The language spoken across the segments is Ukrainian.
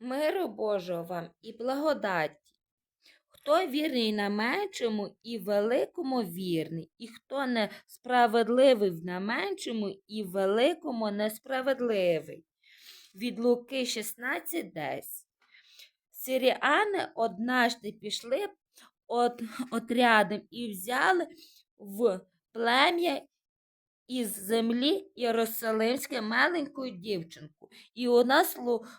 Миру Божого вам і благодаті. Хто вірний на меншому і великому вірний, і хто несправедливий на меншому і великому несправедливий. Від Луки 16.10. Сиріани однажды пішли от, отрядом і взяли в плем'я із землі Єрусалимське маленьку дівчинку, і вона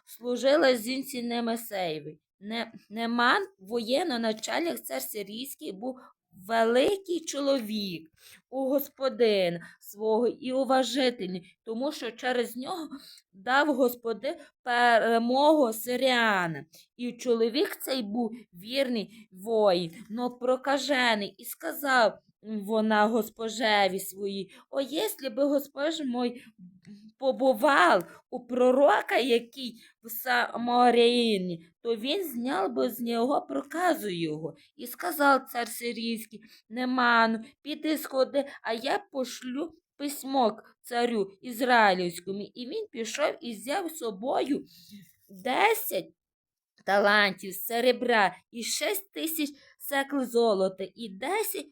служила зінці Немесеєві. Не, Неман, воєнно-начальник цар сирійський, був великий чоловік у господин свого і уважительний, тому що через нього дав Господи перемогу сиріанам. І чоловік цей був вірний воїн, но прокажений, і сказав вона госпожеві своїй, о, якщо би Господь мой побував у пророка, який в Самаріїні, то він зняв би з нього проказу його. І сказав цар сирійський, Неману, піди сходи, а я пошлю письмо к царю Ізраїльському. І він пішов і взяв з собою десять талантів серебра і шесть тисяч секл золота і десять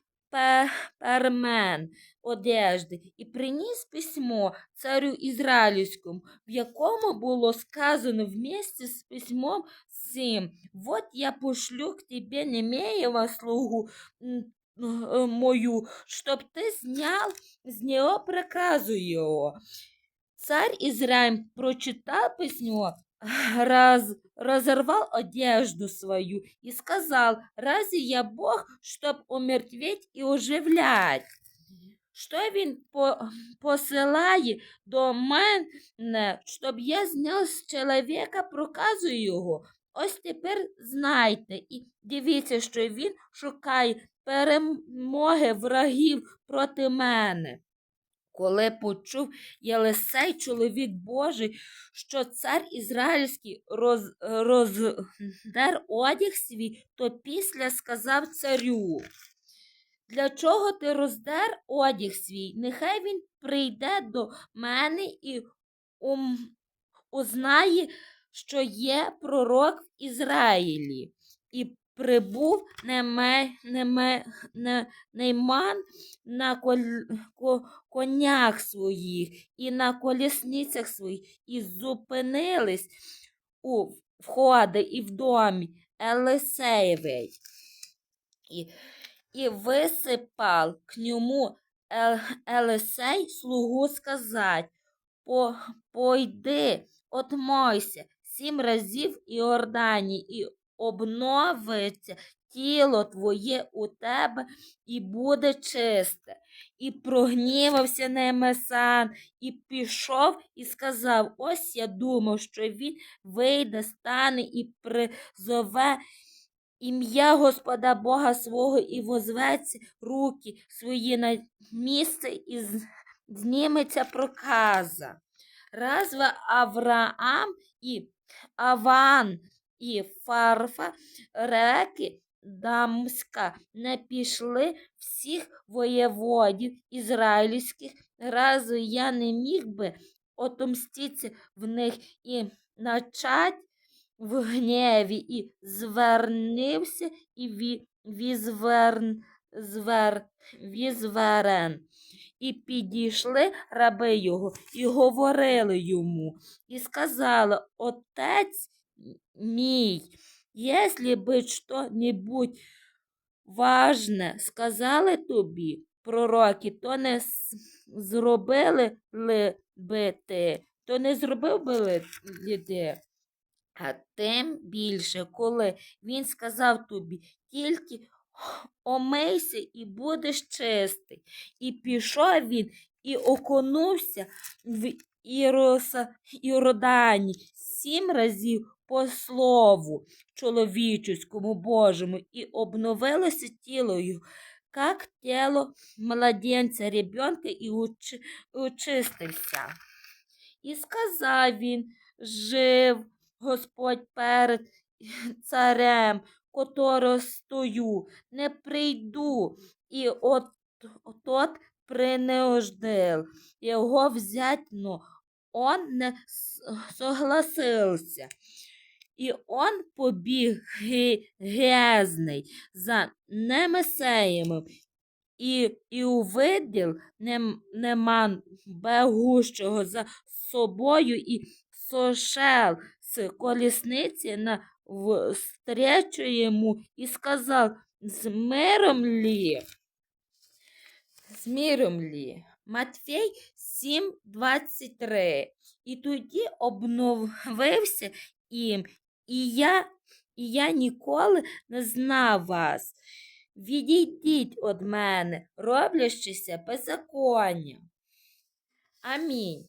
пермен одежди і приніс письмо царю Ізраїльському, в якому було сказано вместе з письмом сим, «Вот я пошлю к тебе Немеєва слугу мою, чтоб ты снял з нього приказу його. Царь Израиль прочитал письмо, раз, разорвал одежду свою и сказал, разве я Бог, чтоб умертветь и оживлять? Що він по, посилає до мене, щоб я зняв з чоловіка проказу його? Ось тепер знайте і дивіться, що він шукає перемоги врагів проти мене. Коли почув Єлисей, чоловік Божий, що цар ізраїльський роз, роздер одяг свій, то після сказав царю. Для чого ти роздер одяг свій? Нехай він прийде до мене і ум, узнає, що є пророк в Ізраїлі. І прибув Неме, Неме, Не, Нейман на коль, ко, конях своїх і на колісницях своїх, і зупинились у входи і в домі Елисеєвій. І і висипав к ньому Ел- Елисей слугу сказать, по, пойди, отмойся сім разів Іордані, і обновиться тіло твоє у тебе, і буде чисте. І прогнівався Немесан, і пішов і сказав: Ось я думав, що він вийде, стане і призове ім'я Господа Бога свого і возветься руки свої на місце і зніметься проказа. Разве Авраам і Аван і Фарфа реки Дамська не пішли всіх воєводів ізраїльських, разве я не міг би отомститися в них і начать в гневі і звернився і ві, візверн, звер, візверен. І підійшли раби його і говорили йому, і сказали, отець мій, якщо би що-небудь важне сказали тобі, пророки, то не зробили ли би ти, то не зробив би ли. А тим більше, коли він сказав тобі, тільки омийся і будеш чистий. І пішов він і окунувся в Іроса, Іордані сім разів по слову чоловічеському Божому, і обновилося тіло його, як тіло младенця, ребенка, і учи, очистився. І сказав він, жив Господь перед царем, которого стою, не прийду, і от, тот принуждил його взять, но он не согласився. І он побіг гезний за Немесеєм, і, і увиділ нем, неман бегущого за собою і сошел з колісниці на встречу йому і сказав, з миром лі? З миром лі? Матфей 7.23. І тоді обновився їм, і я, і я ніколи не знав вас. Відійдіть від мене, роблячися беззаконня. Амінь.